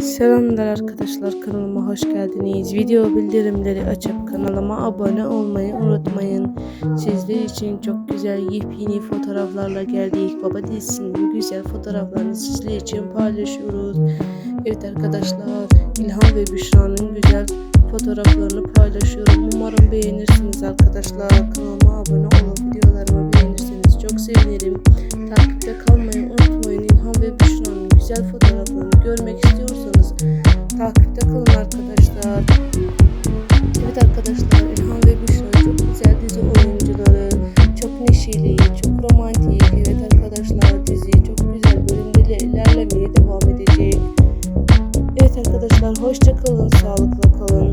Selamlar arkadaşlar kanalıma hoş geldiniz. Video bildirimleri açıp kanalıma abone olmayı unutmayın. Sizler için çok güzel yepyeni fotoğraflarla geldik. Baba dizisinin güzel fotoğraflarını sizler için paylaşıyoruz. Evet arkadaşlar İlhan ve Büşra'nın güzel fotoğraflarını paylaşıyorum. Umarım beğenirsiniz arkadaşlar. Kanalıma abone olup videolarımı beğenirseniz çok sevinirim. Takipte kalmayı unutmayın. İlhan ve Büşra'nın güzel fotoğraflarını takipte kalın arkadaşlar. Evet arkadaşlar İlhan ve Büşra çok güzel dizi oyuncuları. Çok neşeli, çok romantik. Evet arkadaşlar dizi çok güzel bölümde ilerlemeye devam edecek. Evet arkadaşlar hoşça kalın, sağlıkla kalın.